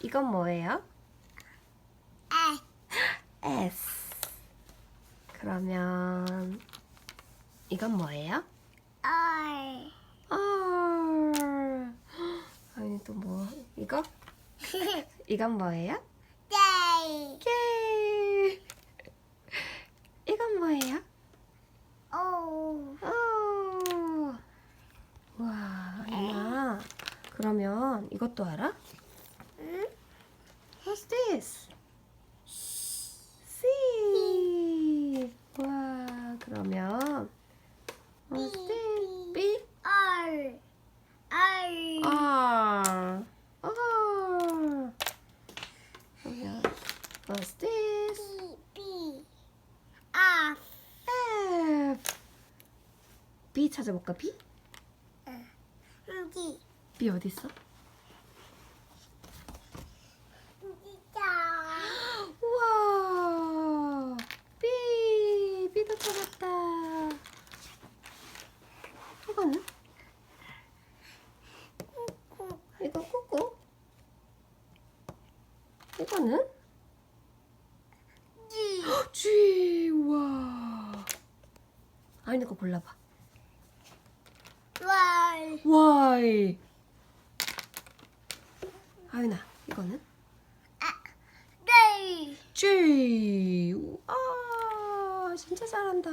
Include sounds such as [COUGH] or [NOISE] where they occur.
이건 뭐예요? 에. S. [GASPS] 그러면 이건 뭐예요? 얼. R. 아니 또 뭐? 이거? [LAUGHS] 이건 뭐예요? 데이. K. 이건 뭐예요? 오. 오. 와, 아나. 그러면 이것도 알아? 응? What's this? C. 와, 그러면 What's this? B. 얼. 얼. R. R. 그러면 What's this? B. B. 아. F. B 찾아볼까? B? 지. B 어디 있어? 진짜. 우와. B. B도 찾았다. 이거는? 이거 꾸꾸? 이거는? 지. G. [GASPS] 우와. 아니, 거 골라봐. 월. Y. 아윤아, 이거는? 데이. J. 아, 진짜 잘한다.